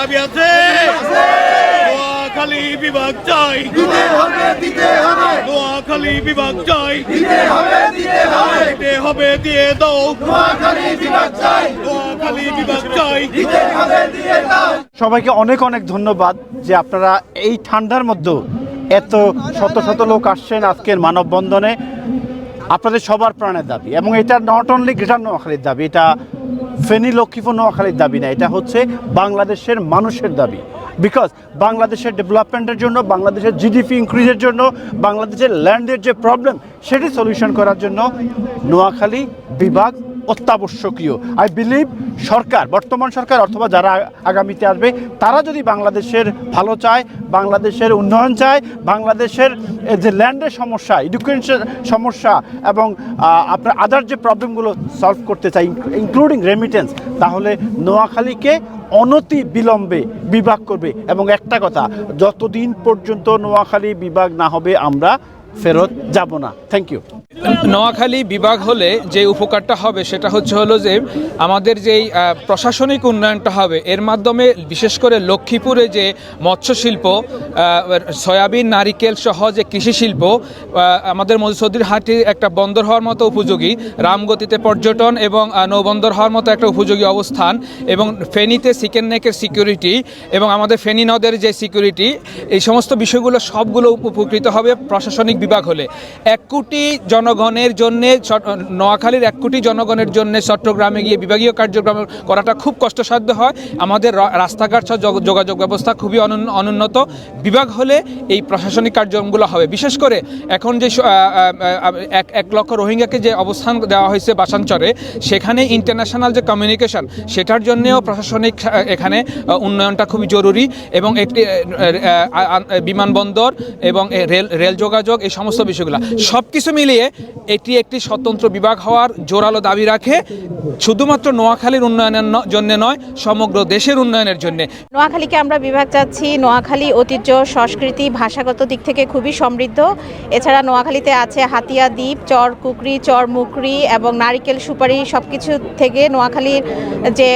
দাবি আছে। নোয়াখালী বিভাগ চাই। নোয়াখালী বিভাগ চাই। দিতে হবে দিয়ে দাও। নোয়াখালী বিভাগ চাই। সবাইকে অনেক অনেক ধন্যবাদ যে আপনারা এই ঠান্ডার মধ্যে এত শত শত লোক আসছেন আজকের মানববন্ধনে। আপনাদের সবার প্রাণের দাবি এবং এটা নট অনলি গ্রেটার নোয়াখালীর দাবি এটা ফেনী লক্ষ্মীপুর নোয়াখালীর দাবি না এটা হচ্ছে বাংলাদেশের মানুষের দাবি। বিকজ বাংলাদেশের ডেভেলপমেন্টের জন্য, বাংলাদেশের জিডিপি ইনক্রিজের জন্য, বাংলাদেশের ল্যান্ডের যে প্রবলেম সেটি সলিউশন করার জন্য নোয়াখালী বিভাগ অত্যাবশ্যকীয়। আই বিলিভ সরকার, বর্তমান সরকার অথবা যারা আগামীতে আসবে, তারা যদি বাংলাদেশের ভালো চায়, বাংলাদেশের উন্নয়ন চায়, বাংলাদেশের যে ল্যান্ডের সমস্যা এডুকেশন সমস্যা এবং আপনার আদার যে প্রবলেমগুলো সলভ করতে চায় ইনক্লুডিং রেমিটেন্স তাহলে নোয়াখালীকে অনতি বিলম্বে বিভাগ করবে। এবং একটা কথা, যতদিন পর্যন্ত নোয়াখালী বিভাগ না হবে, আমরা ফেরত যাব না। থ্যাংক ইউ নোয়াখালী বিভাগ হলে যে উপকারটা হবে সেটা হচ্ছে হলো যে আমাদের যেই প্রশাসনিক উন্নয়নটা হবে, এর মাধ্যমে বিশেষ করে লক্ষ্মীপুরে যে মৎস্য শিল্প সয়াবিন, নারিকেল সহ যে কৃষি শিল্প আমাদের মধুসৌদির হাটি একটা বন্দর হওয়ার মতো উপযোগী, রামগতিতে পর্যটন এবং নৌবন্দর হওয়ার মতো একটা উপযোগী অবস্থান এবং ফেনীতে সিকেন নেকের সিকিউরিটি এবং আমাদের ফেনী নদের যে সিকিউরিটি, এই সমস্ত বিষয়গুলো সবগুলো উপকৃত হবে প্রশাসনিক বিভাগ হলে। এক কোটি জনগণের জন্য নোয়াখালীর এক কোটি জনগণের জন্য চট্টগ্রামে গিয়ে বিভাগীয় কার্যক্রম করাটা খুব কষ্টসাধ্য হয়। আমাদের রাস্তাঘাট যোগাযোগ ব্যবস্থা খুবই অনুন্নত। বিভাগ হলে এই প্রশাসনিক কার্যক্রমগুলো হবে। বিশেষ করে এখন যে এক এক লক্ষ রোহিঙ্গাকে যে অবস্থান দেওয়া হয়েছে বাসাঞ্চরে সেখানে ইন্টারন্যাশনাল যে কমিউনিকেশন সেটার জন্যেও প্রশাসনিক এখানে উন্নয়নটা খুবই জরুরি। এবং একটি বিমানবন্দর এবং রেল রেল যোগাযোগ এই সমস্ত বিষয়গুলো। সব কিছু মিলিয়ে এটি একটি স্বতন্ত্র বিভাগ হওয়ার জোরালো দাবি রাখে, শুধুমাত্র নোয়াখালীর উন্নয়নের জন্য নয়, সমগ্র দেশের উন্নয়নের জন্য। নোয়াখালীকে আমরা বিভাগ চাচ্ছি নোয়াখালী ঐতিহ্য, সংস্কৃতি, ভাষাগত দিক থেকে খুবই সমৃদ্ধ। এছাড়া নোয়াখালীতে আছে হাতিয়া দ্বীপ, চর কুকরি, চর মুকরি এবং নারিকেল সুপারি সব কিছু থেকে নোয়াখালীর যে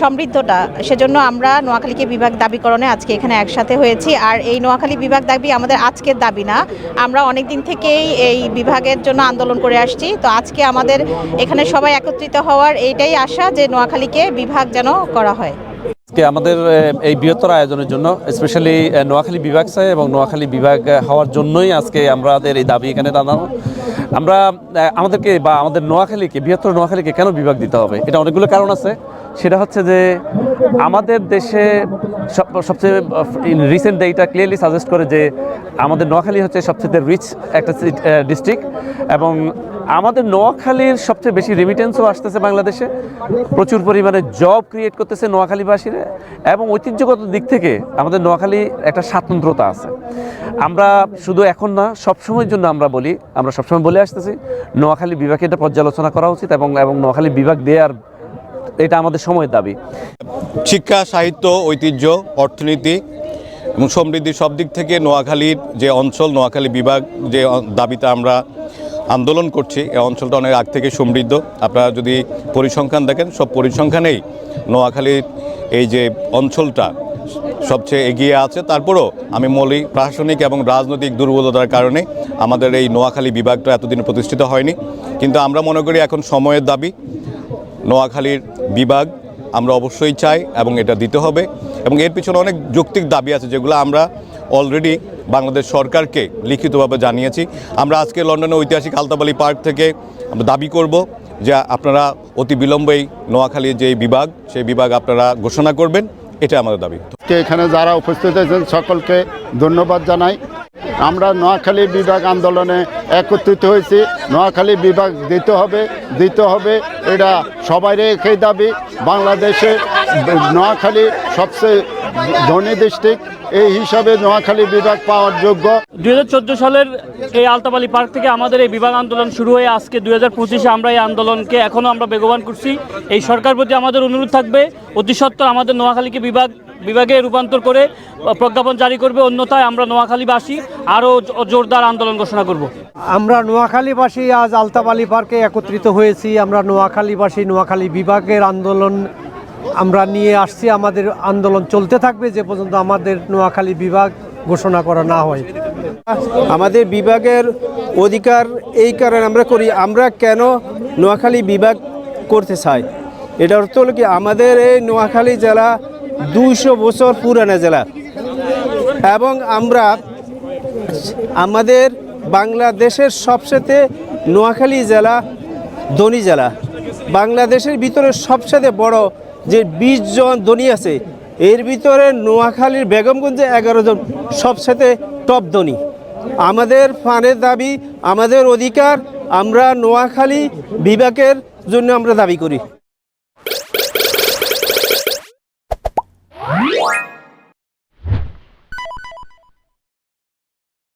সমৃদ্ধটা সেজন্য আমরা নোয়াখালীকে বিভাগ দাবিকরণে আজকে এখানে একসাথে হয়েছি। আর এই নোয়াখালী বিভাগ দাবি আমাদের আজকের দাবি না, আমরা অনেক দিন থেকেই এই বিভাগের জন্য আন্দোলন করে আসছি। তো আজকে আমাদের এখানে সবাই একত্রিত হওয়ার এইটাই আশা যে নোয়াখালীকে বিভাগ যেন করা হয়। আজকে আমাদের এই বৃহত্তর আয়োজনের জন্য স্পেশালি নোয়াখালী বিভাগ চাই এবং নোয়াখালী বিভাগ হওয়ার জন্যই আজকে আমাদের এই দাবি এখানে দাঁড়ানো। আমরা আমাদেরকে বা আমাদের নোয়াখালীকে, বৃহত্তর নোয়াখালীকে কেন বিভাগ দিতে হবে? এটা অনেকগুলো কারণ আছে। সেটা হচ্ছে যে, আমাদের দেশে সব- সবচেয়ে রিসেন্ট ডেটা ক্লিয়ারলি সাজেস্ট করে যে, আমাদের নোয়াখালী হচ্ছে সবচেয়ে রিচ একটা ডিস্ট্রিক্ট এবং আমাদের নোয়াখালীর সবচেয়ে বেশি রেমিটেন্সও আসতেছে বাংলাদেশে। প্রচুর পরিমাণে জব ক্রিয়েট করতেছে নোয়াখালীবাসীরা এবং ঐতিহ্যগত দিক থেকে আমাদের নোয়াখালী একটা স্বাতন্ত্রতা আছে। আমরা শুধু এখন না, সবসময়ের জন্য আমরা বলি, আমরা সবসময় বলে আসতেছি, নোয়াখালী বিভাগে এটা পর্যালোচনা করা উচিত এবং এবং নোয়াখালী বিভাগ দেওয়ার এটা আমাদের সময়ের দাবি। শিক্ষা, সাহিত্য, ঐতিহ্য, অর্থনীতি এবং সমৃদ্ধি সব দিক থেকে নোয়াখালীর যে অঞ্চল, নোয়াখালী বিভাগ যে দাবিতে আমরা আন্দোলন করছি। এই অঞ্চলটা অনেক আগ থেকে সমৃদ্ধ। আপনারা যদি পরিসংখ্যান দেখেন, সব পরিসংখ্যানেই নোয়াখালীর এই যে অঞ্চলটা সবচেয়ে এগিয়ে আছে। তারপরও আমি বলি প্রশাসনিক এবং রাজনৈতিক দুর্বলতার কারণে আমাদের এই নোয়াখালী বিভাগটা এতদিন প্রতিষ্ঠিত হয়নি। কিন্তু আমরা মনে করি এখন সময়ের দাবি। নোয়াখালীর বিভাগ আমরা অবশ্যই চাই এবং এটা দিতে হবে। এবং এর পিছনে অনেক যৌক্তিক দাবি আছে যেগুলো আমরা অলরেডি বাংলাদেশ সরকারকে লিখিতভাবে জানিয়েছি। আমরা আজকে লন্ডনের ঐতিহাসিক আলতাবালি পার্ক থেকে আমরা দাবি করব যে আপনারা অতি বিলম্বেই নোয়াখালীর যে বিভাগ, সেই বিভাগ আপনারা ঘোষণা করবেন। এটা আমাদের দাবি। এখানে যারা উপস্থিত হয়েছেন সকলকে ধন্যবাদ জানাই। আমরা নোয়াখালী বিভাগ আন্দোলনে একত্রিত হয়েছি। নোয়াখালী বিভাগ দিতে হবে দিতে হবে, এটা সবাই একই দাবি। বাংলাদেশে নোয়াখালী সবচেয়ে ধনী ডিস্ট্রিক্ট এই হিসাবে নোয়াখালী বিভাগ পাওয়ার যোগ্য। দুই সালের এই আলতাবালি পার্ক থেকে আমাদের এই বিভাগ আন্দোলন শুরু হয়ে আজকে দুই হাজার পঁচিশে আমরা এই আন্দোলনকে এখনও আমরা বেগবান করছি। এই সরকার প্রতি আমাদের অনুরোধ থাকবে অতি সত্বর আমাদের নোয়াখালীকে বিভাগ বিভাগে রূপান্তর করে প্রজ্ঞাপন জারি করবে। অন্যথায় আমরা নোয়াখালীবাসী আরও জোরদার আন্দোলন ঘোষণা করব। আমরা নোয়াখালীবাসী আজ আলতাবালি পার্কে একত্রিত হয়েছি। আমরা নোয়াখালীবাসী নোয়াখালী বিভাগের আন্দোলন আমরা নিয়ে আসছি, আমাদের আন্দোলন চলতে থাকবে, যে পর্যন্ত আমাদের নোয়াখালী বিভাগ ঘোষণা করা না হয়। আমাদের বিভাগের অধিকার এই কারণে আমরা করি, আমরা কেন নোয়াখালী বিভাগ করতে চাই? এটা অর্থ হলো কি, আমাদের এই নোয়াখালী জেলা দুইশো বছর পুরানা জেলা। এবং আমরা আমাদের বাংলাদেশের সবচেয়ে নোয়াখালী জেলা ধনী জেলা। বাংলাদেশের ভিতরে সবচেয়ে বড় যে বিশ জন ধনী আছে, এর ভিতরে নোয়াখালীর বেগমগঞ্জে এগারো জন সবসাথে টপ ধনী। আমাদের ফানের দাবি, আমাদের অধিকার, আমরা নোয়াখালী বিভাগের জন্য আমরা দাবি করি।